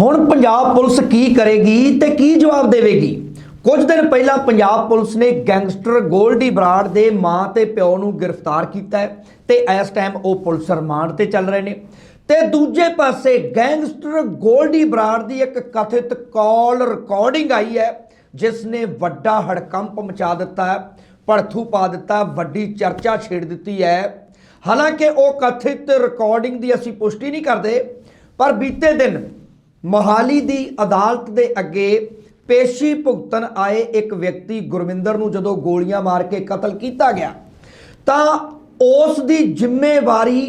ਹੁਣ ਪੰਜਾਬ ਪੁਲਿਸ ਕੀ ਕਰੇਗੀ ਤੇ ਕੀ ਜਵਾਬ ਦੇਵੇਗੀ? ਕੁਝ ਦਿਨ ਪਹਿਲਾਂ ਪੰਜਾਬ ਪੁਲਿਸ ਨੇ ਗੈਂਗਸਟਰ ਗੋਲਡੀ ਬਰਾੜ ਦੇ ਮਾਂ ਤੇ ਪਿਓ ਨੂੰ ਗ੍ਰਿਫਤਾਰ ਕੀਤਾ ਹੈ ਤੇ ਇਸ ਟਾਈਮ ਉਹ ਪੁਲਿਸ ਰਿਮਾਂਡ ਤੇ ਚੱਲ ਰਹੇ ਨੇ। ਤੇ ਦੂਜੇ ਪਾਸੇ ਗੈਂਗਸਟਰ ਗੋਲਡੀ ਬਰਾੜ ਦੀ ਇੱਕ ਕਥਿਤ ਕਾਲ ਰਿਕਾਰਡਿੰਗ ਆਈ ਹੈ, ਜਿਸ ਨੇ ਵੱਡਾ ਹੜਕੰਪ ਮਚਾ ਦਿੱਤਾ ਹੈ, ਭੜਥੂ ਪਾ ਦਿੱਤਾ, ਵੱਡੀ ਚਰਚਾ ਛੇੜ ਦਿੱਤੀ ਹੈ। ਹਾਲਾਂਕਿ ਉਹ ਕਥਿਤ ਰਿਕਾਰਡਿੰਗ ਦੀ ਅਸੀਂ ਪੁਸ਼ਟੀ ਨਹੀਂ ਕਰਦੇ, ਪਰ ਬੀਤੇ ਦਿਨ ਮੋਹਾਲੀ ਦੀ ਅਦਾਲਤ ਦੇ ਅੱਗੇ ਪੇਸ਼ੀ ਭੁਗਤਣ ਆਏ ਇੱਕ ਵਿਅਕਤੀ ਗੁਰਵਿੰਦਰ ਨੂੰ ਜਦੋਂ ਗੋਲੀਆਂ ਮਾਰ ਕੇ ਕਤਲ ਕੀਤਾ ਗਿਆ, ਤਾਂ ਉਸ ਦੀ ਜ਼ਿੰਮੇਵਾਰੀ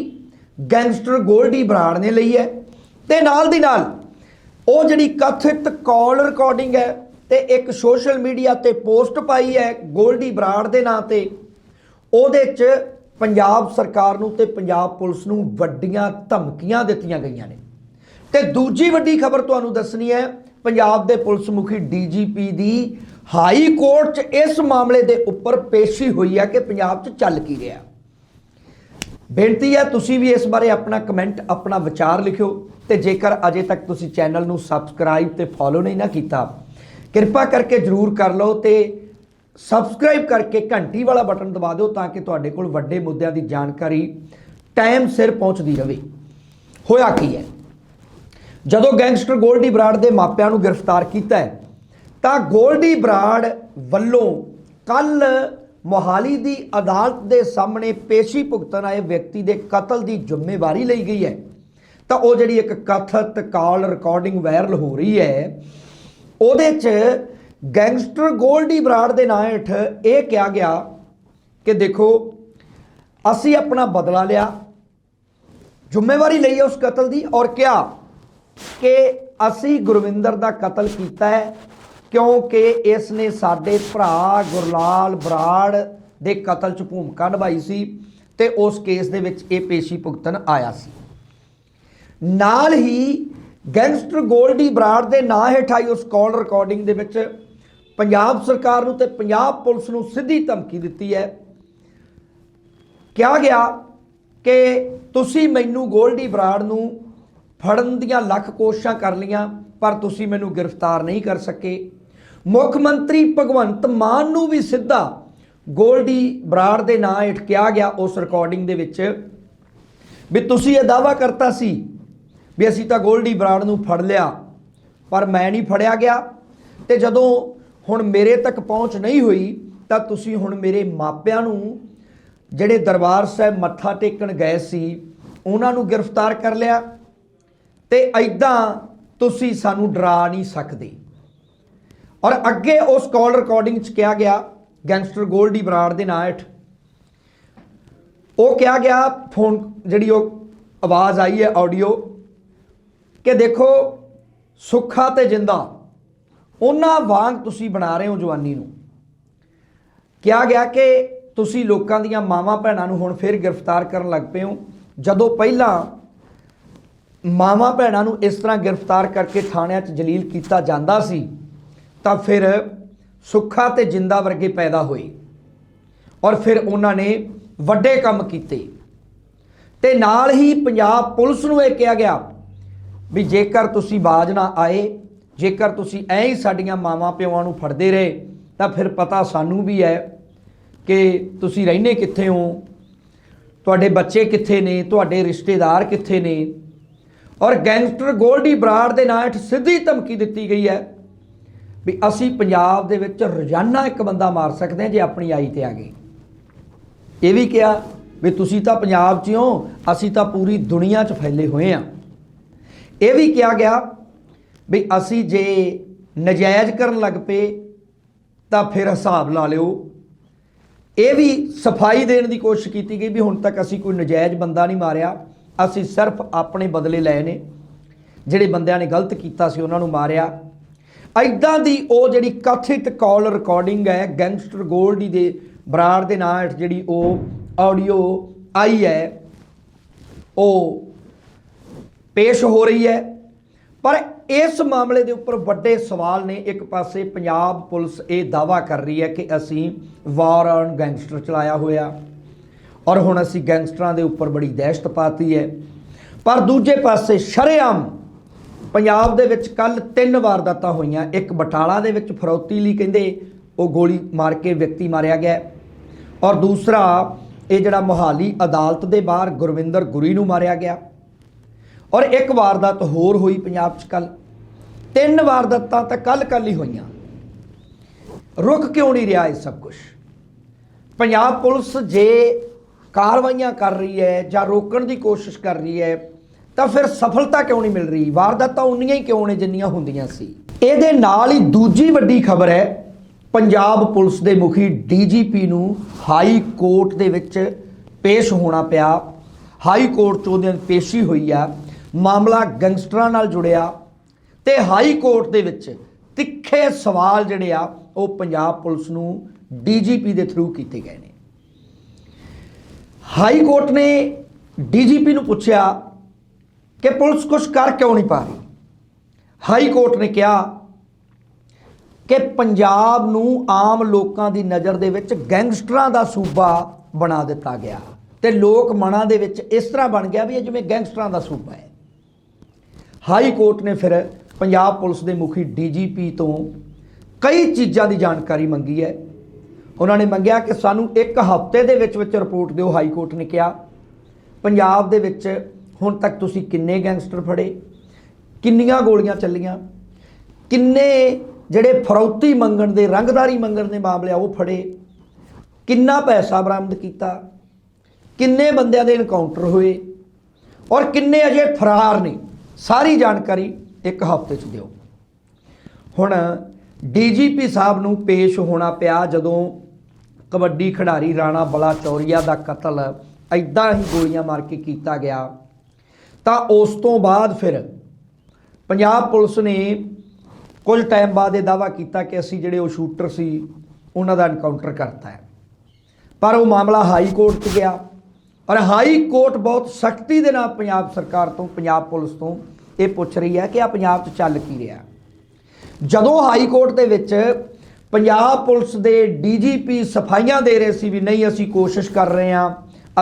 ਗੈਂਗਸਟਰ ਗੋਲਡੀ ਬਰਾੜ ਨੇ ਲਈ ਹੈ ਤੇ ਨਾਲ ਦੀ ਨਾਲ ਉਹ ਜਿਹੜੀ ਕਥਿਤ ਕਾਲ ਰਿਕਾਰਡਿੰਗ ਹੈ ਤੇ ਇੱਕ ਸੋਸ਼ਲ ਮੀਡੀਆ ਤੇ ਪੋਸਟ ਪਾਈ ਹੈ ਗੋਲਡੀ ਬਰਾੜ ਦੇ ਨਾਂ ਤੇ, ਉਹਦੇ 'ਚ ਪੰਜਾਬ ਸਰਕਾਰ ਨੂੰ ਤੇ ਪੰਜਾਬ ਪੁਲਿਸ ਨੂੰ ਵੱਡੀਆਂ ਧਮਕੀਆਂ ਦਿੱਤੀਆਂ ਗਈਆਂ ਨੇ। ਤੇ ਦੂਜੀ ਵੱਡੀ ਖਬਰ ਤੁਹਾਨੂੰ ਦੱਸਣੀ ਹੈ, ਪੰਜਾਬ ਦੇ ਪੁਲਿਸ ਮੁਖੀ ਡੀਜੀਪੀ ਦੀ ਹਾਈ ਕੋਰਟ 'ਚ ਇਸ ਮਾਮਲੇ ਦੇ ਉੱਪਰ ਪੇਸ਼ੀ ਹੋਈ ਹੈ ਕਿ ਪੰਜਾਬ 'ਚ ਚੱਲ ਕੀ ਰਿਹਾ। ਬੇਨਤੀ ਹੈ, ਤੁਸੀਂ ਵੀ ਇਸ ਬਾਰੇ ਆਪਣਾ ਕਮੈਂਟ, ਆਪਣਾ ਵਿਚਾਰ ਲਿਖਿਓ ਤੇ ਜੇਕਰ ਅਜੇ ਤੱਕ ਤੁਸੀਂ ਚੈਨਲ ਨੂੰ ਸਬਸਕ੍ਰਾਈਬ ਤੇ ਫੋਲੋ ਨਹੀਂ ਨਾ ਕੀਤਾ, ਕਿਰਪਾ ਕਰਕੇ ਜਰੂਰ ਕਰ ਲਓ ਤੇ ਸਬਸਕ੍ਰਾਈਬ ਕਰਕੇ ਘੰਟੀ ਵਾਲਾ ਬਟਨ ਦਬਾ ਦਿਓ ਤਾਂ ਕਿ ਤੁਹਾਡੇ ਕੋਲ ਵੱਡੇ ਮੁੱਦਿਆਂ ਦੀ ਜਾਣਕਾਰੀ ਟਾਈਮ ਸਿਰ ਪਹੁੰਚਦੀ ਰਹੇ ਹੋਇਆ ਕੀ ਹੈ? ਜਦੋਂ ਗੈਂਗਸਟਰ ਗੋਲਡੀ ਬਰਾੜ ਦੇ ਮਾਪਿਆਂ ਨੂੰ ਗ੍ਰਿਫਤਾਰ ਕੀਤਾ ਤਾਂ ਗੋਲਡੀ ਬਰਾੜ ਵੱਲੋਂ ਕੱਲ ਮੋਹਾਲੀ ਦੀ ਅਦਾਲਤ ਦੇ ਸਾਹਮਣੇ ਪੇਸ਼ੀ ਭੁਗਤਣ ਆਏ ਵਿਅਕਤੀ ਦੇ ਕਤਲ ਦੀ ਜ਼ਿੰਮੇਵਾਰੀ ਲਈ ਗਈ ਹੈ। ਤਾਂ ਉਹ ਜਿਹੜੀ ਇੱਕ ਕਥਿਤ ਕਾਲ ਰਿਕਾਰਡਿੰਗ ਵਾਇਰਲ ਹੋ ਰਹੀ ਹੈ, ਉਹਦੇ 'ਚ ਗੈਂਗਸਟਰ ਗੋਲਡੀ ਬਰਾੜ ਦੇ ਨਾਂ ਹੇਠ ਇਹ ਕਿਹਾ ਗਿਆ ਕਿ ਦੇਖੋ, ਅਸੀਂ ਆਪਣਾ ਬਦਲਾ ਲਿਆ, ਜ਼ਿੰਮੇਵਾਰੀ ਲਈ ਹੈ ਉਸ ਕਤਲ ਦੀ ਔਰ ਕਿਹਾ ਕਿ ਅਸੀਂ ਗੁਰਵਿੰਦਰ ਦਾ ਕਤਲ ਕੀਤਾ ਹੈ ਕਿਉਂਕਿ ਇਸ ਨੇ ਸਾਡੇ ਭਰਾ ਗੁਰਲਾਲ ਬਰਾੜ ਦੇ ਕਤਲ 'ਚ ਭੂਮਿਕਾ ਨਿਭਾਈ ਸੀ ਤੇ ਉਸ ਕੇਸ ਦੇ ਵਿੱਚ ਇਹ ਪੇਸ਼ੀ ਭੁਗਤਣ ਆਇਆ ਸੀ। ਨਾਲ ਹੀ ਗੈਂਗਸਟਰ ਗੋਲਡੀ ਬਰਾੜ ਦੇ ਨਾਂ ਹੇਠ ਆਈ ਉਸ ਕਾਲ ਰਿਕਾਰਡਿੰਗ ਦੇ ਵਿੱਚ ਪੰਜਾਬ ਸਰਕਾਰ ਨੂੰ ਤੇ ਪੰਜਾਬ ਪੁਲਿਸ ਨੂੰ ਸਿੱਧੀ ਧਮਕੀ ਦਿੱਤੀ ਹੈ। ਕਿਹਾ ਗਿਆ ਕਿ ਤੁਸੀਂ ਮੈਨੂੰ ਗੋਲਡੀ ਬਰਾੜ ਨੂੰ ਫੜਨ ਦੀਆਂ ਲੱਖ ਕੋਸ਼ਿਸ਼ਾਂ ਕਰ ਲੀਆਂ ਪਰ ਤੁਸੀਂ ਮੈਨੂੰ ਗ੍ਰਿਫਤਾਰ ਨਹੀਂ ਕਰ ਸਕੇ। ਮੁੱਖ ਮੰਤਰੀ ਭਗਵੰਤ ਮਾਨ ਨੂੰ ਵੀ ਸਿੱਧਾ ਗੋਲਡੀ ਬਰਾੜ ਦੇ ਨਾਂ ਹੇਠ ਕਿਹਾ ਗਿਆ ਉਸ ਰਿਕਾਰਡਿੰਗ ਦੇ ਵਿੱਚ ਵੀ ਤੁਸੀਂ ਇਹ ਦਾਵਾ ਕਰਤਾ ਸੀ ਵੀ ਅਸੀਂ ਤਾਂ ਗੋਲਡੀ ਬਰਾੜ ਨੂੰ ਫੜ ਲਿਆ, ਪਰ ਮੈਂ ਨਹੀਂ ਫੜਿਆ ਗਿਆ। ਤੇ ਜਦੋਂ ਹੁਣ ਮੇਰੇ ਤੱਕ ਪਹੁੰਚ ਨਹੀਂ ਹੋਈ, ਤਾਂ ਤੁਸੀਂ ਹੁਣ ਮੇਰੇ ਮਾਪਿਆਂ ਨੂੰ ਜਿਹੜੇ ਦਰਬਾਰ ਸਾਹਿਬ ਮੱਥਾ ਟੇਕਣ ਗਏ ਸੀ, ਉਹਨਾਂ ਨੂੰ ਗ੍ਰਿਫਤਾਰ ਕਰ ਲਿਆ। ਤੇ ਐਦਾਂ ਤੁਸੀਂ ਸਾਨੂੰ ਡਰਾ ਨਹੀਂ ਸਕਦੇ। ਔਰ ਅੱਗੇ ਉਸ ਕਾਲ ਰਿਕਾਰਡਿੰਗ 'ਚ ਕਿਹਾ ਗਿਆ, ਗੈਂਗਸਟਰ ਗੋਲਡੀ ਬਰਾੜ ਦੇ ਨਾਂ ਹੇਠ। ਉਹ ਕਿਹਾ ਗਿਆ, ਫੋਨ ਜਿਹੜੀ ਉਹ ਆਵਾਜ਼ ਆਈ ਹੈ ਆਡੀਓ, ਕਿ ਦੇਖੋ ਸੁੱਖਾ ਤੇ ਜਿੰਦਾ, ਉਹਨਾਂ ਵਾਂਗ ਤੁਸੀਂ ਬਣਾ ਰਹੇ ਹੋ ਜਵਾਨੀ ਨੂੰ। ਕਿਹਾ ਗਿਆ ਕਿ ਤੁਸੀਂ ਲੋਕਾਂ ਦੀਆਂ ਮਾਵਾਂ ਭੈਣਾਂ ਨੂੰ ਹੁਣ ਫਿਰ ਗ੍ਰਿਫਤਾਰ ਕਰਨ ਲੱਗ ਪਏ ਹੋ, ਜਦੋਂ ਪਹਿਲਾਂ ਮਾਵਾਂ ਭੈਣਾਂ ਨੂੰ ਇਸ ਤਰ੍ਹਾਂ ਗ੍ਰਿਫਤਾਰ ਕਰਕੇ ਥਾਣਿਆਂ 'ਚ ਜਲੀਲ ਕੀਤਾ ਜਾਂਦਾ ਸੀ, ਤਾਂ ਫਿਰ ਸੁੱਖਾ ਤੇ ਜਿੰਦਾ ਵਰਗੇ ਪੈਦਾ ਹੋਏ। ਔਰ ਫਿਰ ਉਹਨਾਂ ਨੇ ਵੱਡੇ ਕੰਮ ਕੀਤੇ। ਤੇ ਨਾਲ ਹੀ ਪੰਜਾਬ ਪੁਲਿਸ ਨੂੰ ਇਹ ਕਿਹਾ ਗਿਆ ਵੀ ਜੇਕਰ ਤੁਸੀਂ ਬਾਜ ਨਾ ਆਏ, ਜੇਕਰ ਤੁਸੀਂ ਐਂ ਹੀ ਸਾਡੀਆਂ ਮਾਵਾਂ ਪਿਓਾਂ ਨੂੰ ਫੜਦੇ ਰਹੇ, ਤਾਂ ਫਿਰ ਪਤਾ ਸਾਨੂੰ ਵੀ ਹੈ ਕਿ ਤੁਸੀਂ ਰਹਿੰਦੇ ਕਿੱਥੇ ਹੋ? ਤੁਹਾਡੇ ਬੱਚੇ ਕਿੱਥੇ ਨੇ? ਤੁਹਾਡੇ ਰਿਸ਼ਤੇਦਾਰ ਕਿੱਥੇ ਨੇ? ਔਰ ਗੈਂਗਸਟਰ ਗੋਲਡੀ ਬਰਾੜ ਦੇ ਨਾਂ ਹੇਠ ਸਿੱਧੀ ਧਮਕੀ ਦਿੱਤੀ ਗਈ ਹੈ ਵੀ ਅਸੀਂ ਪੰਜਾਬ ਦੇ ਵਿੱਚ ਰੋਜ਼ਾਨਾ ਇੱਕ ਬੰਦਾ ਮਾਰ ਸਕਦੇ ਹਾਂ ਜੇ ਆਪਣੀ ਆਈ ਤੇ ਆ ਗਏ। ਇਹ ਵੀ ਕਿਹਾ ਵੀ ਤੁਸੀਂ ਤਾਂ ਪੰਜਾਬ 'ਚ ਹੋ ਅਸੀਂ ਤਾਂ ਪੂਰੀ ਦੁਨੀਆ 'ਚ ਫੈਲੇ ਹੋਏ ਆ ਇਹ ਵੀ ਕਿਹਾ ਗਿਆ ਵੀ ਅਸੀਂ ਜੇ ਨਜਾਇਜ਼ ਕਰਨ ਲੱਗ ਪਏ ਤਾਂ ਫਿਰ ਹਿਸਾਬ ਲਾ ਲਿਓ। ਇਹ ਵੀ ਸਫ਼ਾਈ ਦੇਣ ਦੀ ਕੋਸ਼ਿਸ਼ ਕੀਤੀ ਗਈ ਵੀ ਹੁਣ ਤੱਕ ਅਸੀਂ ਕੋਈ ਨਜਾਇਜ਼ ਬੰਦਾ ਨਹੀਂ ਮਾਰਿਆ। ਅਸੀਂ ਸਿਰਫ ਆਪਣੇ ਬਦਲੇ ਲਏ ਨੇ। ਜਿਹੜੇ ਬੰਦਿਆਂ ਨੇ ਗਲਤ ਕੀਤਾ ਸੀ, ਉਹਨਾਂ ਨੂੰ ਮਾਰਿਆ। ਐਦਾਂ ਦੀ ਉਹ ਜਿਹੜੀ ਕਥਿਤ ਕਾਲ ਰਿਕਾਰਡਿੰਗ ਹੈ, ਗੈਂਗਸਟਰ ਗੋਲਡੀ ਦੇ ਬਰਾੜ ਦੇ ਨਾਂ ਹੇਠ ਜਿਹੜੀ ਉਹ ਆਡੀਓ ਆਈ ਹੈ, ਉਹ ਪੇਸ਼ ਹੋ ਰਹੀ ਹੈ। ਪਰ ਇਸ ਮਾਮਲੇ ਦੇ ਉੱਪਰ ਵੱਡੇ ਸਵਾਲ ਨੇ। ਇੱਕ ਪਾਸੇ ਪੰਜਾਬ ਪੁਲਿਸ ਇਹ ਦਾਵਾ ਕਰ ਰਹੀ ਹੈ ਕਿ ਅਸੀਂ ਵਾਰ ਔਨ ਗੈਂਗਸਟਰ ਚਲਾਇਆ ਹੋਇਆ। ਔਰ ਹੁਣ ਅਸੀਂ ਗੈਂਗਸਟਰਾਂ ਦੇ ਉੱਪਰ ਬੜੀ ਦਹਿਸ਼ਤ ਪਾਤੀ ਹੈ। ਪਰ ਦੂਜੇ ਪਾਸੇ ਸ਼ਰੇਆਮ ਪੰਜਾਬ ਦੇ ਵਿੱਚ ਕੱਲ ਤਿੰਨ ਵਾਰਦਾਤਾਂ ਹੋਈਆਂ। ਇੱਕ ਬਟਾਲਾ ਦੇ ਵਿੱਚ ਫਰੌਤੀ ਲਈ ਕਹਿੰਦੇ ਉਹ ਗੋਲੀ ਮਾਰ ਕੇ ਵਿਅਕਤੀ ਮਾਰਿਆ ਗਿਆ ਔਰ ਦੂਸਰਾ, ਇਹ ਜਿਹੜਾ ਮੋਹਾਲੀ ਅਦਾਲਤ ਦੇ ਬਾਹਰ ਗੁਰਵਿੰਦਰ ਗੁਰੀ ਨੂੰ ਮਾਰਿਆ ਗਿਆ। ਔਰ ਇੱਕ ਵਾਰਦਾਤ ਹੋਰ ਹੋਈ ਪੰਜਾਬ 'ਚ ਕੱਲ ਤਿੰਨ ਵਾਰਦਾਤਾਂ ਤਾਂ ਕੱਲ ਕੱਲ ਹੀ ਹੋਈਆਂ। ਰੁਕ ਕਿਉਂ ਨਹੀਂ ਰਿਹਾ ਇਹ ਸਭ ਕੁਝ ਪੰਜਾਬ ਪੁਲਿਸ ਜੇ ਕਾਰਵਾਈਆਂ ਕਰ ਰਹੀ ਹੈ ਜਾਂ ਰੋਕਣ ਦੀ ਕੋਸ਼ਿਸ਼ ਕਰ ਰਹੀ ਹੈ, ਤਾਂ ਫਿਰ ਸਫਲਤਾ ਕਿਉਂ ਨਹੀਂ ਮਿਲ ਰਹੀ? ਵਾਰਦਾਤਾਂ ਉਨੀਆਂ ਹੀ ਕਿਉਂ ਨੇ ਜਿੰਨੀਆਂ ਹੁੰਦੀਆਂ ਸੀ? ਇਹਦੇ ਨਾਲ ਹੀ ਦੂਜੀ ਵੱਡੀ ਖਬਰ ਹੈ, ਪੰਜਾਬ ਪੁਲਿਸ ਦੇ ਮੁਖੀ ਡੀਜੀਪੀ ਨੂੰ ਹਾਈ ਕੋਰਟ ਦੇ ਵਿੱਚ ਪੇਸ਼ ਹੋਣਾ ਪਿਆ। ਹਾਈ ਕੋਰਟ 'ਚ ਉਹਦੀ ਪੇਸ਼ੀ ਹੋਈ ਆ, ਮਾਮਲਾ ਗੈਂਗਸਟਰਾਂ ਨਾਲ ਜੁੜਿਆ ਤੇ ਹਾਈ ਕੋਰਟ ਦੇ ਵਿੱਚ ਤਿੱਖੇ ਸਵਾਲ ਜਿਹੜੇ ਆ, ਉਹ ਪੰਜਾਬ ਪੁਲਿਸ ਨੂੰ ਡੀਜੀਪੀ ਦੇ ਥਰੂ ਕੀਤੇ ਗਏ ਨੇ। ਹਾਈ ਕੋਰਟ ਨੇ ਡੀਜੀਪੀ ਨੂੰ ਪੁੱਛਿਆ ਕਿ ਪੁਲਿਸ ਕੁਝ ਕਰ ਕਿਉਂ ਨਹੀਂ ਪਾ ਰਹੀ? ਹਾਈ ਕੋਰਟ ਨੇ ਕਿਹਾ ਕਿ ਪੰਜਾਬ ਨੂੰ ਆਮ ਲੋਕਾਂ ਦੀ ਨਜ਼ਰ ਦੇ ਵਿੱਚ ਗੈਂਗਸਟਰਾਂ ਦਾ ਸੂਬਾ ਬਣਾ ਦਿੱਤਾ ਗਿਆ ਤੇ ਲੋਕ ਮਨਾਂ ਦੇ ਵਿੱਚ ਇਸ ਤਰ੍ਹਾਂ ਬਣ ਗਿਆ ਵੀ ਇਹ ਜਿਵੇਂ ਗੈਂਗਸਟਰਾਂ ਦਾ ਸੂਬਾ ਹੈ। ਹਾਈ ਕੋਰਟ ਨੇ ਫਿਰ ਪੰਜਾਬ ਪੁਲਿਸ ਦੇ ਮੁਖੀ ਡੀਜੀਪੀ ਤੋਂ ਕਈ ਚੀਜ਼ਾਂ ਦੀ ਜਾਣਕਾਰੀ ਮੰਗੀ ਹੈ। ਉਹਨਾਂ ਨੇ ਮੰਗਿਆ ਕਿ ਸਾਨੂੰ ਇੱਕ ਹਫ਼ਤੇ ਦੇ ਵਿੱਚ ਵਿੱਚ ਰਿਪੋਰਟ ਦਿਓ, ਹਾਈ ਕੋਰਟ ਨੇ ਕਿਹਾ। ਪੰਜਾਬ ਦੇ ਵਿੱਚ ਹੁਣ ਤੱਕ ਤੁਸੀਂ ਕਿੰਨੇ ਗੈਂਗਸਟਰ ਫੜੇ? ਕਿੰਨੀਆਂ ਗੋਲੀਆਂ ਚੱਲੀਆਂ? ਕਿੰਨੇ ਜਿਹੜੇ ਫਰੌਤੀ ਮੰਗਣ ਦੇ, ਰੰਗਦਾਰੀ ਮੰਗਣ ਦੇ ਮਾਮਲੇ ਆ, ਉਹ ਫੜੇ? ਕਿੰਨਾ ਪੈਸਾ ਬਰਾਮਦ ਕੀਤਾ? ਕਿੰਨੇ ਬੰਦਿਆਂ ਦੇ ਇਨਕਾਊਂਟਰ ਹੋਏ? ਔਰ ਕਿੰਨੇ ਅਜੇ ਫਰਾਰ ਨੇ? ਸਾਰੀ ਜਾਣਕਾਰੀ ਇੱਕ ਹਫ਼ਤੇ 'ਚ ਦਿਓ। ਹੁਣ ਡੀਜੀਪੀ ਸਾਹਿਬ ਨੂੰ ਪੇਸ਼ ਹੋਣਾ ਪਿਆ ਜਦੋਂ ਕਬੱਡੀ ਖਿਡਾਰੀ ਰਾਣਾ ਬਲਾ ਚੌਰੀਆ ਦਾ ਕਤਲ ਐਦਾਂ ਹੀ ਗੋਲੀਆਂ ਮਾਰ ਕੇ ਕੀਤਾ ਗਿਆ। ਤਾਂ ਉਸ ਤੋਂ ਬਾਅਦ ਫਿਰ ਪੰਜਾਬ ਪੁਲਿਸ ਨੇ ਕੁਝ ਟਾਈਮ ਬਾਅਦ ਇਹ ਦਾਵਾ ਕੀਤਾ ਕਿ ਅਸੀਂ ਜਿਹੜੇ ਉਹ ਸ਼ੂਟਰ ਸੀ, ਉਹਨਾਂ ਦਾ ਐਨਕਾਊਂਟਰ ਕਰਤਾ ਹੈ। ਪਰ ਉਹ ਮਾਮਲਾ ਹਾਈ ਕੋਰਟ 'ਚ ਗਿਆ। ਪਰ ਹਾਈ ਕੋਰਟ ਬਹੁਤ ਸਖਤੀ ਦੇ ਨਾਲ ਪੰਜਾਬ ਸਰਕਾਰ ਤੋਂ, ਪੰਜਾਬ ਪੁਲਿਸ ਤੋਂ ਇਹ ਪੁੱਛ ਰਹੀ ਹੈ ਕਿ ਆ ਪੰਜਾਬ 'ਚ ਚੱਲ ਕੀ ਰਿਹਾ। ਜਦੋਂ ਹਾਈ ਕੋਰਟ ਦੇ ਵਿੱਚ ਪੰਜਾਬ ਪੁਲਿਸ ਦੇ ਡੀਜੀਪੀ ਸਫਾਈਆਂ ਦੇ ਰਹੇ ਸੀ ਵੀ ਨਹੀਂ, ਅਸੀਂ ਕੋਸ਼ਿਸ਼ ਕਰ ਰਹੇ ਹਾਂ,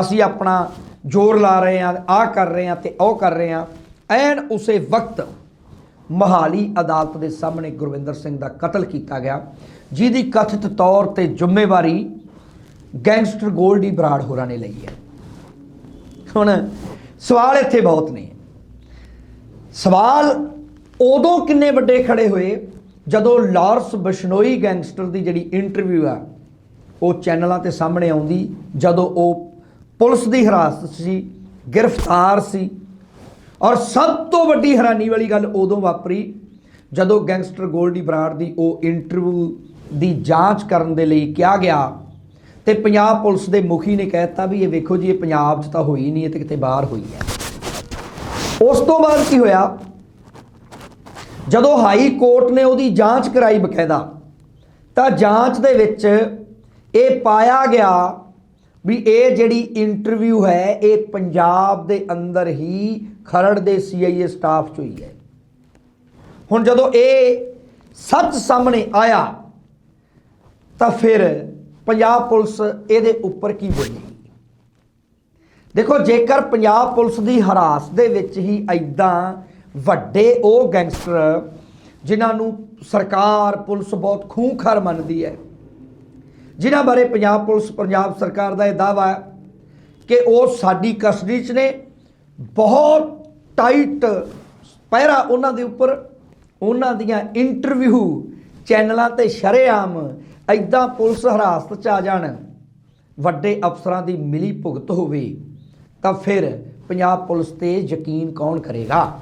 ਅਸੀਂ ਆਪਣਾ ਜ਼ੋਰ ਲਾ ਰਹੇ ਹਾਂ, ਆਹ ਕਰ ਰਹੇ ਹਾਂ ਤੇ ਉਹ ਕਰ ਰਹੇ ਹਾਂ। ਐਨ ਉਸੇ ਵਕਤ ਮਹਾਲੀ ਅਦਾਲਤ ਦੇ ਸਾਹਮਣੇ ਗੁਰਵਿੰਦਰ ਸਿੰਘ ਦਾ ਕਤਲ ਕੀਤਾ ਗਿਆ, ਜਿਹਦੀ ਕਥਿਤ ਤੌਰ ਤੇ ਜ਼ਿੰਮੇਵਾਰੀ ਗੈਂਗਸਟਰ ਗੋਲਡੀ ਬਰਾੜ ਹੋਰਾਂ ਨੇ ਲਈ ਹੈ। ਹੁਣ ਸਵਾਲ ਇੱਥੇ ਬਹੁਤ ਨੇ। ਸਵਾਲ ਉਦੋਂ ਕਿੰਨੇ ਵੱਡੇ ਖੜੇ ਹੋਏ ਜਦੋਂ ਲਾਰਸ ਬਸ਼ਨੋਈ ਗੈਂਗਸਟਰ ਦੀ ਜਿਹੜੀ ਇੰਟਰਵਿਊ ਆ, ਉਹ ਚੈਨਲਾਂ ਤੇ ਸਾਹਮਣੇ ਆਉਂਦੀ, ਜਦੋਂ ਉਹ ਪੁਲਿਸ ਦੀ ਹਿਰਾਸਤ ਸੀ, ਗ੍ਰਿਫਤਾਰ ਸੀ, ਔਰ ਸਭ ਤੋਂ ਵੱਡੀ ਹੈਰਾਨੀ ਵਾਲੀ ਗੱਲ ਉਦੋਂ ਵਾਪਰੀ, ਜਦੋਂ ਗੈਂਗਸਟਰ ਗੋਲਡੀ ਬਰਾੜ ਦੀ ਉਹ ਇੰਟਰਵਿਊ ਦੀ ਜਾਂਚ ਕਰਨ ਦੇ ਲਈ ਕਿਹਾ ਗਿਆ, ਤੇ ਪੰਜਾਬ ਪੁਲਿਸ ਦੇ ਮੁਖੀ ਨੇ ਕਹਿਤਾ ਵੀ ਇਹ ਵੇਖੋ ਜੀ, ਇਹ ਪੰਜਾਬ 'ਚ ਤਾਂ ਹੋਈ ਨਹੀਂ, ਇਹ ਤੇ ਕਿਤੇ ਬਾਹਰ ਹੋਈ ਹੈ। ਉਸ ਤੋਂ ਬਾਅਦ ਕੀ ਹੋਇਆ? ਜਦੋਂ ਹਾਈ ਕੋਰਟ ਨੇ ਉਹਦੀ ਜਾਂਚ ਕਰਾਈ ਬਕਾਇਦਾ, ਤਾਂ ਜਾਂਚ ਦੇ ਵਿੱਚ ਇਹ ਪਾਇਆ ਗਿਆ ਵੀ ਇਹ ਜਿਹੜੀ ਇੰਟਰਵਿਊ ਹੈ, ਇਹ ਪੰਜਾਬ ਦੇ ਅੰਦਰ ਹੀ ਖਰੜ ਦੇ ਸੀਆਈਏ ਸਟਾਫ 'ਚ ਹੋਈ ਹੈ। ਹੁਣ ਜਦੋਂ ਇਹ ਸੱਚ ਸਾਹਮਣੇ ਆਇਆ, ਤਾਂ ਫਿਰ ਪੰਜਾਬ ਪੁਲਿਸ ਇਹਦੇ ਉੱਪਰ ਕੀ ਬੋਲੇਗੀ ਦੇਖੋ, ਜੇਕਰ ਪੰਜਾਬ ਪੁਲਿਸ ਦੀ ਹਰਾਸ ਦੇ ਵਿੱਚ ਹੀ ਐਦਾਂ ਵੱਡੇ ਉਹ ਗੈਂਗਸਟਰ ਜਿਨ੍ਹਾਂ ਨੂੰ ਸਰਕਾਰ, ਪੁਲਿਸ ਬਹੁਤ ਖੂੰਖਾਰ ਮੰਨਦੀ ਹੈ। ਜਿਨ੍ਹਾਂ ਬਾਰੇ ਪੰਜਾਬ ਪੁਲਿਸ, ਪੰਜਾਬ ਸਰਕਾਰ ਦਾ ਇਹ ਦਾਵਾ ਹੈ ਕਿ ਉਹ ਸਾਡੀ ਕਸਟਡੀ 'ਚ ਨੇ। ਬਹੁਤ ਟਾਈਟ ਪਹਿਰਾ ਉਹਨਾਂ ਦੇ ਉੱਪਰ। ਉਹਨਾਂ ਦੀਆਂ ਇੰਟਰਵਿਊ ਚੈਨਲਾਂ ਤੇ ਸ਼ਰੇਆਮ ਐਦਾਂ ਪੁਲਿਸ ਹਰਾਸਤ 'ਚ ਆ ਜਾਣ, ਵੱਡੇ ਅਫਸਰਾਂ ਦੀ ਮਿਲੀ ਭੁਗਤ ਹੋਵੇ, ਤਾਂ ਫਿਰ ਪੰਜਾਬ ਪੁਲਿਸ ਤੇ ਯਕੀਨ ਕੌਣ ਕਰੇਗਾ?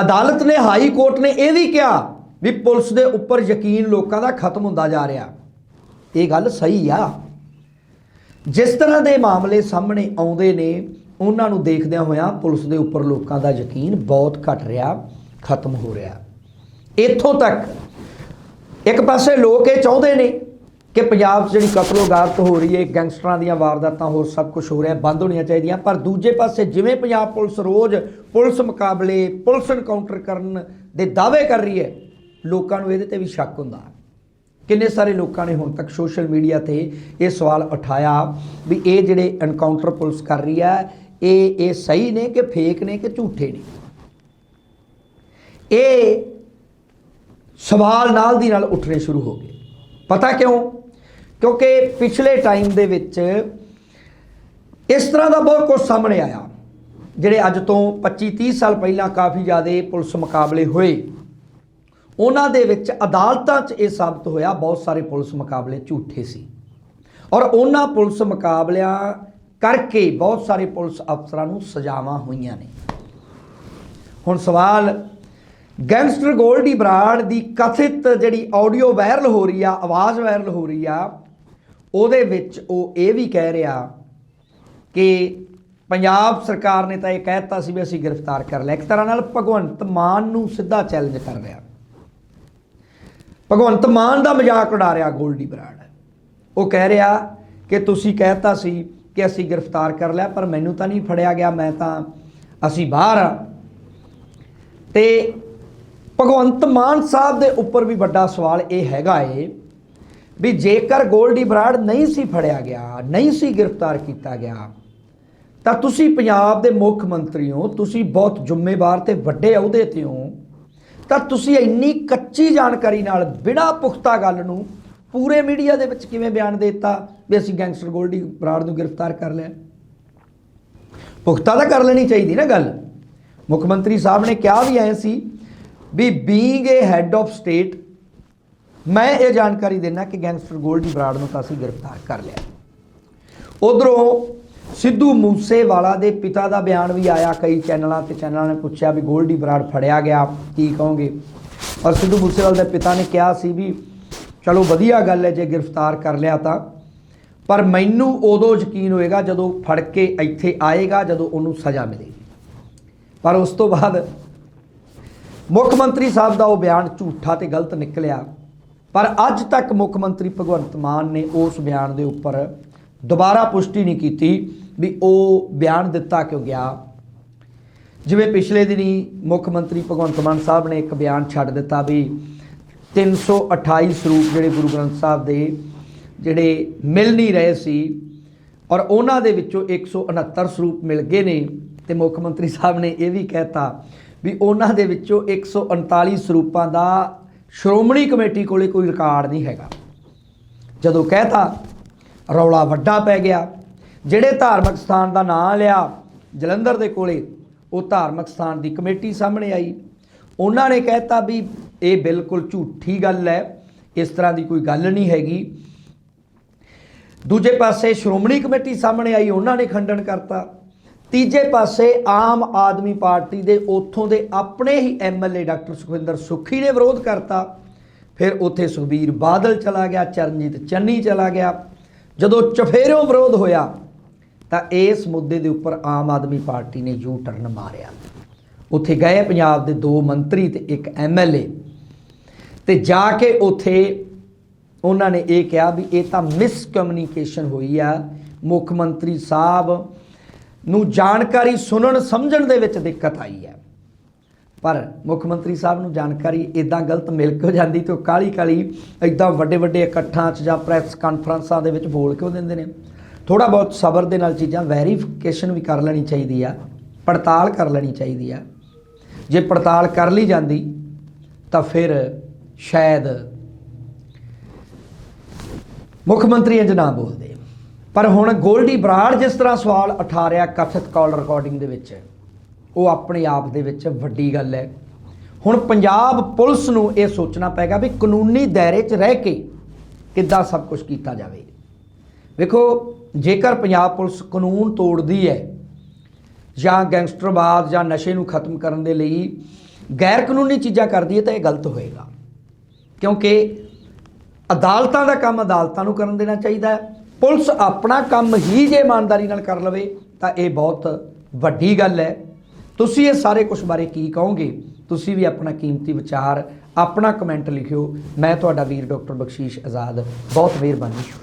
ਅਦਾਲਤ ਨੇ, ਹਾਈ ਕੋਰਟ ਨੇ ਇਹ ਵੀ ਕਿਹਾ ਵੀ ਪੁਲਿਸ ਦੇ ਉੱਪਰ ਯਕੀਨ ਲੋਕਾਂ ਦਾ ਖਤਮ ਹੁੰਦਾ ਜਾ ਰਿਹਾ। ਇਹ ਗੱਲ ਸਹੀ ਆ। ਜਿਸ ਤਰ੍ਹਾਂ ਦੇ ਮਾਮਲੇ ਸਾਹਮਣੇ ਆਉਂਦੇ ਨੇ, ਉਹਨਾਂ ਨੂੰ ਦੇਖਦਿਆਂ ਹੋਇਆਂ ਪੁਲਿਸ ਦੇ ਉੱਪਰ ਲੋਕਾਂ ਦਾ ਯਕੀਨ ਬਹੁਤ ਘਟ ਰਿਹਾ, ਖਤਮ ਹੋ ਰਿਹਾ। ਇੱਥੋਂ ਤੱਕ ਇੱਕ ਪਾਸੇ ਲੋਕ ਇਹ ਚਾਹੁੰਦੇ ਨੇ ਕਿ ਪੰਜਾਬ 'ਚ ਜਿਹੜੀ ਕਤਲੋਗਾਰਤ ਹੋ ਰਹੀ ਹੈ ਗੈਂਗਸਟਰਾਂ ਦੀਆਂ ਵਾਰਦਾਤਾਂ ਹੋਰ ਸਭ ਕੁਝ ਹੋ ਰਿਹਾ, ਬੰਦ ਹੋਣੀਆਂ ਚਾਹੀਦੀਆਂ। ਪਰ ਦੂਜੇ ਪਾਸੇ ਜਿਵੇਂ ਪੰਜਾਬ ਪੁਲਿਸ ਰੋਜ਼ ਪੁਲਿਸ ਮੁਕਾਬਲੇ, ਪੁਲਿਸ ਐਨਕਾਊਂਟਰ ਕਰਨ ਦੇ ਦਾਅਵੇ ਕਰ ਰਹੀ ਹੈ, ਲੋਕਾਂ ਨੂੰ ਇਹਦੇ ਤੇ ਵੀ ਸ਼ੱਕ ਹੁੰਦਾ। ਕਿੰਨੇ ਸਾਰੇ ਲੋਕਾਂ ਨੇ ਹੁਣ ਤੱਕ ਸੋਸ਼ਲ ਮੀਡੀਆ ਤੇ ਇਹ ਸਵਾਲ ਉਠਾਇਆ ਵੀ ਇਹ ਜਿਹੜੇ ਐਨਕਾਊਂਟਰ ਪੁਲਿਸ ਕਰ ਰਹੀ ਹੈ, ਇਹ ਇਹ ਸਹੀ ਨੇ ਕਿ ਫੇਕ ਨੇ ਕਿ ਝੂਠੇ ਨੇ? ਇਹ ਸਵਾਲ ਨਾਲ ਦੀ ਨਾਲ ਉੱਠਣੇ ਸ਼ੁਰੂ ਹੋ ਗਏ। ਪਤਾ ਕਿਉਂ? ਕਿਉਂਕਿ ਪਿਛਲੇ ਟਾਈਮ ਦੇ ਵਿੱਚ ਇਸ ਤਰ੍ਹਾਂ ਦਾ ਬਹੁਤ ਕੁਝ ਸਾਹਮਣੇ ਆਇਆ, ਜਿਹੜੇ ਅੱਜ ਤੋਂ 25 30 ਸਾਲ ਪਹਿਲਾਂ ਕਾਫੀ ਜ਼ਿਆਦਾ ਪੁਲਿਸ ਮੁਕਾਬਲੇ ਹੋਏ। ਉਹਨਾਂ ਦੇ ਵਿੱਚ ਅਦਾਲਤਾਂ 'ਚ ਇਹ ਸਾਬਤ ਹੋਇਆ ਬਹੁਤ ਸਾਰੇ ਪੁਲਿਸ ਮੁਕਾਬਲੇ ਝੂਠੇ ਸੀ। ਔਰ ਉਹਨਾਂ ਪੁਲਿਸ ਮੁਕਾਬਲਿਆਂ ਕਰਕੇ ਬਹੁਤ ਸਾਰੇ ਪੁਲਿਸ ਅਫਸਰਾਂ ਨੂੰ ਸਜ਼ਾਵਾਂ ਹੋਈਆਂ ਨੇ। ਹੁਣ ਸਵਾਲ ਗੈਂਗਸਟਰ ਗੋਲਡੀ ਬਰਾੜ ਦੀ ਕਥਿਤ ਜਿਹੜੀ ਆਡੀਓ ਵਾਇਰਲ ਹੋ ਰਹੀ ਆ, ਆਵਾਜ਼ ਵਾਇਰਲ ਹੋ ਰਹੀ ਆ, ਉਹਦੇ ਵਿੱਚ ਉਹ ਇਹ ਵੀ ਕਹਿ ਰਿਹਾ ਕਿ ਪੰਜਾਬ ਸਰਕਾਰ ਨੇ ਤਾਂ ਇਹ ਕਹਿਤਾ ਸੀ ਵੀ ਅਸੀਂ ਗ੍ਰਿਫਤਾਰ ਕਰ ਲਿਆ। ਇੱਕ ਤਰ੍ਹਾਂ ਨਾਲ ਭਗਵੰਤ ਮਾਨ ਨੂੰ ਸਿੱਧਾ ਚੈਲੰਜ ਕਰ ਰਿਹਾ। ਭਗਵੰਤ ਮਾਨ ਦਾ ਮਜ਼ਾਕ ਉਡਾ ਰਿਹਾ ਗੋਲਡੀ ਬਰਾੜ। ਉਹ ਕਹਿ ਰਿਹਾ ਕਿ ਤੁਸੀਂ ਕਹਿਤਾ ਸੀ ਕਿ ਅਸੀਂ ਗ੍ਰਿਫਤਾਰ ਕਰ ਲਿਆ, ਪਰ ਮੈਨੂੰ ਤਾਂ ਨਹੀਂ ਫੜਿਆ ਗਿਆ, ਮੈਂ ਤਾਂ ਅਸੀਂ ਬਾਹਰ ਆ। ਤੇ ਭਗਵੰਤ ਮਾਨ ਸਾਹਿਬ ਦੇ ਉੱਪਰ ਵੀ ਵੱਡਾ ਸਵਾਲ ਇਹ ਹੈਗਾ ਏ ਵੀ ਜੇਕਰ ਗੋਲਡੀ ਬਰਾੜ ਨਹੀਂ ਸੀ ਫੜਿਆ ਗਿਆ, ਨਹੀਂ ਸੀ ਗ੍ਰਿਫਤਾਰ ਕੀਤਾ ਗਿਆ, ਤਾਂ ਤੁਸੀਂ ਪੰਜਾਬ ਦੇ ਮੁੱਖ ਮੰਤਰੀ ਹੋ ਤੁਸੀਂ ਬਹੁਤ ਜ਼ਿੰਮੇਵਾਰ ਤੇ ਵੱਡੇ ਅਹੁਦੇ ਤੇ ਹੋ, ਤਾਂ ਤੁਸੀਂ ਇੰਨੀ ਕੱਚੀ ਜਾਣਕਾਰੀ ਨਾਲ ਬਿਨਾਂ ਪੁਖਤਾ ਗੱਲ ਨੂੰ ਪੂਰੇ ਮੀਡੀਆ ਦੇ ਵਿੱਚ ਕਿਵੇਂ ਬਿਆਨ ਦੇ ਦਿੱਤਾ ਵੀ ਅਸੀਂ ਗੈਂਗਸਟਰ ਗੋਲਡੀ ਬਰਾੜ ਨੂੰ ਗ੍ਰਿਫਤਾਰ ਕਰ ਲਿਆ? ਪੁਖਤਾ ਤਾਂ ਕਰ ਲੈਣੀ ਚਾਹੀਦੀ ਨਾ ਗੱਲ। ਮੁੱਖ ਮੰਤਰੀ ਸਾਹਿਬ ਨੇ ਕਿਹਾ ਵੀ ਐ ਸੀ ਵੀ being a head of state ਮੈਂ ਇਹ ਜਾਣਕਾਰੀ ਦੇਣਾ ਕਿ ਗੈਂਗਸਟਰ ਗੋਲਡੀ ਬਰਾੜ ਨੂੰ ਤਾਂ ਅਸੀਂ ਗ੍ਰਿਫਤਾਰ ਕਰ ਲਿਆ। ਉਧਰੋਂ ਸਿੱਧੂ ਮੂਸੇਵਾਲਾ ਦੇ ਪਿਤਾ ਦਾ ਬਿਆਨ ਵੀ ਆਇਆ ਕਈ ਚੈਨਲਾਂ ਤੇ ਚੈਨਲਾਂ ਨੇ ਪੁੱਛਿਆ ਵੀ ਗੋਲਡੀ ਬਰਾੜ ਫੜਿਆ ਗਿਆ, ਕੀ ਕਹੋਗੇ? ਔਰ ਸਿੱਧੂ ਮੂਸੇਵਾਲਾ ਦੇ ਪਿਤਾ ਨੇ ਕਿਹਾ ਸੀ ਵੀ, ਚਲੋ ਵਧੀਆ ਗੱਲ ਹੈ, ਜੇ ਗ੍ਰਿਫਤਾਰ ਕਰ ਲਿਆ ਤਾਂ। ਪਰ ਮੈਨੂੰ ਉਦੋਂ ਯਕੀਨ ਹੋਏਗਾ ਜਦੋਂ ਫੜ ਕੇ ਇੱਥੇ ਆਏਗਾ, ਜਦੋਂ ਉਹਨੂੰ ਸਜ਼ਾ ਮਿਲੇਗੀ। ਪਰ ਉਸ ਤੋਂ ਬਾਅਦ ਮੁੱਖ ਮੰਤਰੀ ਸਾਹਿਬ ਦਾ ਉਹ ਬਿਆਨ ਝੂਠਾ ਤੇ ਗਲਤ ਨਿਕਲਿਆ। ਪਰ ਅੱਜ ਤੱਕ ਮੁੱਖ ਮੰਤਰੀ ਭਗਵੰਤ ਮਾਨ ਨੇ ਉਸ ਬਿਆਨ ਦੇ ਉੱਪਰ ਦੁਬਾਰਾ ਪੁਸ਼ਟੀ ਨਹੀਂ ਕੀਤੀ ਵੀ ਉਹ ਬਿਆਨ ਦਿੱਤਾ ਕਿਉਂ ਗਿਆ। ਜਿਵੇਂ ਪਿਛਲੇ ਦਿਨੀ ਮੁੱਖ ਮੰਤਰੀ ਭਗਵੰਤ ਮਾਨ ਸਾਹਿਬ ਨੇ ਇੱਕ ਬਿਆਨ ਛੱਡ ਦਿੱਤਾ ਵੀ 328 ਸਰੂਪ ਜਿਹੜੇ ਗੁਰੂ ਗ੍ਰੰਥ ਸਾਹਿਬ ਦੇ ਜਿਹੜੇ ਮਿਲ ਨਹੀਂ ਰਹੇ ਸੀ ਔਰ ਉਹਨਾਂ ਦੇ ਵਿੱਚੋਂ 169 ਸਰੂਪ ਮਿਲ ਗਏ ਨੇ ਤੇ ਮੁੱਖ ਮੰਤਰੀ ਸਾਹਿਬ ਨੇ ਇਹ ਵੀ ਕਹਿਤਾ ਵੀ ਉਹਨਾਂ ਦੇ ਵਿੱਚੋਂ 139 ਸਰੂਪਾਂ ਦਾ ਸ਼੍ਰੋਮਣੀ ਕਮੇਟੀ ਕੋਲੇ ਕੋਈ ਰਿਕਾਰਡ ਨਹੀਂ ਹੈਗਾ। ਜਦੋਂ ਕਹਿਤਾ, ਰੌਲਾ ਵੱਡਾ ਪੈ ਗਿਆ। ਜਿਹੜੇ ਧਾਰਮਿਕ ਸਥਾਨ ਦਾ ਨਾਂ ਲਿਆ ਜਲੰਧਰ ਦੇ ਕੋਲੇ, ਉਹ ਧਾਰਮਿਕ ਸਥਾਨ ਦੀ ਕਮੇਟੀ ਸਾਹਮਣੇ ਆਈ। ਉਹਨਾਂ ਨੇ ਕਹਿਤਾ ਵੀ ਇਹ ਬਿਲਕੁਲ ਝੂਠੀ ਗੱਲ ਹੈ, ਇਸ ਤਰ੍ਹਾਂ ਦੀ ਕੋਈ ਗੱਲ ਨਹੀਂ ਹੈਗੀ। ਦੂਜੇ ਪਾਸੇ ਸ਼੍ਰੋਮਣੀ ਕਮੇਟੀ ਸਾਹਮਣੇ ਆਈ, ਉਹਨਾਂ ਨੇ ਖੰਡਨ ਕਰਤਾ। ਤੀਜੇ ਪਾਸੇ ਆਮ ਆਦਮੀ ਪਾਰਟੀ ਦੇ ਉੱਥੋਂ ਦੇ ਆਪਣੇ ਹੀ ਐਮਐਲਏ ਡਾਕਟਰ ਸੁਖਵਿੰਦਰ ਸੁੱਖੀ ਨੇ ਵਿਰੋਧ ਕਰਤਾ। ਫਿਰ ਉੱਥੇ ਸੁਖਬੀਰ ਬਾਦਲ ਚਲਾ ਗਿਆ, ਚਰਨਜੀਤ ਚੰਨੀ ਚਲਾ ਗਿਆ। ਜਦੋਂ ਚਫੇਰੋਂ ਵਿਰੋਧ ਹੋਇਆ, ਤਾਂ ਇਸ ਮੁੱਦੇ ਦੇ ਉੱਪਰ ਆਮ ਆਦਮੀ ਪਾਰਟੀ ਨੇ ਯੂ ਟਰਨ ਮਾਰਿਆ। ਉੱਥੇ ਗਏ ਪੰਜਾਬ ਦੇ ਦੋ ਮੰਤਰੀ ਤੇ ਇੱਕ ਐਮਐਲਏ ਤੇ ਜਾ ਕੇ ਉੱਥੇ ਉਹਨਾਂ ਨੇ ਇਹ ਕਿਹਾ ਵੀ ਇਹ ਤਾਂ ਮਿਸ ਕਮਿਊਨੀਕੇਸ਼ਨ ਹੋਈ ਆ। ਮੁੱਖ ਮੰਤਰੀ ਸਾਹਿਬ ਨੂੰ ਜਾਣਕਾਰੀ ਸੁਣਨ, ਸਮਝਣ ਦੇ ਵਿੱਚ ਦਿੱਕਤ ਆਈ ਹੈ। ਪਰ ਮੁੱਖ ਮੰਤਰੀ ਸਾਹਿਬ ਨੂੰ ਜਾਣਕਾਰੀ ਇਦਾਂ ਗਲਤ ਮਿਲ ਕਿਉਂ ਜਾਂਦੀ ਤੇ ਉਹ ਕਾਲੀ ਕਾਲੀ ਇਦਾਂ ਵੱਡੇ ਵੱਡੇ ਇਕੱਠਾਂ 'ਚ ਜਾਂ ਪ੍ਰੈਸ ਕਾਨਫਰੰਸਾਂ ਦੇ ਵਿੱਚ ਬੋਲ ਕਿਉਂ ਦਿੰਦੇ ਨੇ? ਥੋੜਾ ਬਹੁਤ ਸਬਰ ਦੇ ਨਾਲ ਚੀਜ਼ਾਂ ਵੈਰੀਫਿਕੇਸ਼ਨ ਵੀ ਕਰ ਲੈਣੀ ਚਾਹੀਦੀ ਆ, ਪੜਤਾਲ ਕਰ ਲੈਣੀ ਚਾਹੀਦੀ ਆ। ਜੇ ਪੜਤਾਲ ਕਰ ਲਈ ਜਾਂਦੀ, ਤਾਂ ਫਿਰ ਸ਼ਾਇਦ ਮੁੱਖ ਮੰਤਰੀ ਇੰਜ ਨਾ ਬੋਲਦੇ। ਪਰ ਹੁਣ ਗੋਲਡੀ ਬਰਾੜ ਜਿਸ ਤਰ੍ਹਾਂ ਸਵਾਲ ਉਠਾ ਰਿਹਾ ਕਥਿਤ ਕਾਲ ਰਿਕਾਰਡਿੰਗ ਦੇ ਵਿੱਚ, ਉਹ ਆਪਣੇ ਆਪ ਦੇ ਵਿੱਚ ਵੱਡੀ ਗੱਲ ਹੈ। ਹੁਣ ਪੰਜਾਬ ਪੁਲਿਸ ਨੂੰ ਇਹ ਸੋਚਣਾ ਪੈਗਾ ਵੀ ਕਾਨੂੰਨੀ ਦਾਇਰੇ 'ਚ ਰਹਿ ਕੇ ਕਿੱਦਾਂ ਸਭ ਕੁਝ ਕੀਤਾ ਜਾਵੇ। ਵੇਖੋ, ਜੇਕਰ ਪੰਜਾਬ ਪੁਲਿਸ ਕਾਨੂੰਨ ਤੋੜਦੀ ਹੈ ਜਾਂ ਗੈਂਗਸਟਰਵਾਦ ਜਾਂ ਨਸ਼ੇ ਨੂੰ ਖਤਮ ਕਰਨ ਦੇ ਲਈ ਗੈਰ ਕਾਨੂੰਨੀ ਚੀਜ਼ਾਂ ਕਰਦੀ ਹੈ ਤਾਂ ਇਹ ਗਲਤ ਹੋਏਗਾ। ਕਿਉਂਕਿ ਅਦਾਲਤਾਂ ਦਾ ਕੰਮ ਅਦਾਲਤਾਂ ਨੂੰ ਕਰਨ ਦੇਣਾ ਚਾਹੀਦਾ ਹੈ। ਪੁਲਿਸ ਆਪਣਾ ਕੰਮ ਹੀ ਜੇ ਇਮਾਨਦਾਰੀ ਨਾਲ ਕਰ ਲਵੇ, ਤਾਂ ਇਹ ਬਹੁਤ ਵੱਡੀ ਗੱਲ ਹੈ। ਤੁਸੀਂ ਇਹ ਸਾਰੇ ਕੁਝ ਬਾਰੇ ਕੀ ਕਹੋਗੇ? ਤੁਸੀਂ ਵੀ ਆਪਣਾ ਕੀਮਤੀ ਵਿਚਾਰ, ਆਪਣਾ ਕਮੈਂਟ ਲਿਖਿਓ। ਮੈਂ ਤੁਹਾਡਾ ਵੀਰ ਡਾਕਟਰ ਬਖਸ਼ੀਸ਼ ਆਜ਼ਾਦ। ਬਹੁਤ ਮਿਹਰਬਾਨੀ। ਸ਼ੁਕਰੀਆ